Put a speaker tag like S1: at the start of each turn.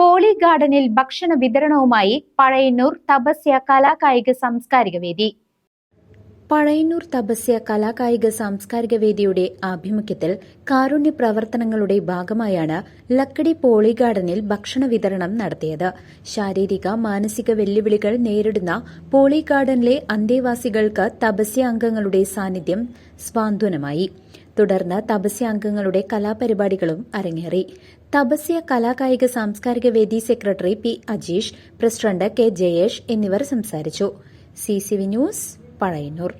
S1: Poly ഗാർഡനിൽ ഭക്ഷണ വിതരണവുമായി പഴയന്നൂർ തപസ്യ കലാകായിക സാംസ്കാരിക വേദി. പഴയന്നൂർ തപസ്യ കലാകായിക സാംസ്കാരിക വേദിയുടെ ആഭിമുഖ്യത്തിൽ കാരുണ്യ പ്രവർത്തനങ്ങളുടെ ഭാഗമായാണ് ലക്കടി പോളി ഗാർഡനിൽ ഭക്ഷണ വിതരണം നടത്തിയത്. ശാരീരിക മാനസിക വെല്ലുവിളികൾ നേരിടുന്ന പോളി ഗാർഡനിലെ അന്തേവാസികൾക്ക് തപസ്യ അംഗങ്ങളുടെ സാന്നിധ്യം സ്വാന്തനമായി. തുടർന്ന് തപസ്യ അംഗങ്ങളുടെ കലാപരിപാടികളും അരങ്ങേറി. തപസ്യ കലാകായിക സാംസ്കാരിക വേദി secretary P Ajeesh president K Jayesh എന്നിവർ സംസാരിച്ചു. C C news Pazhayannur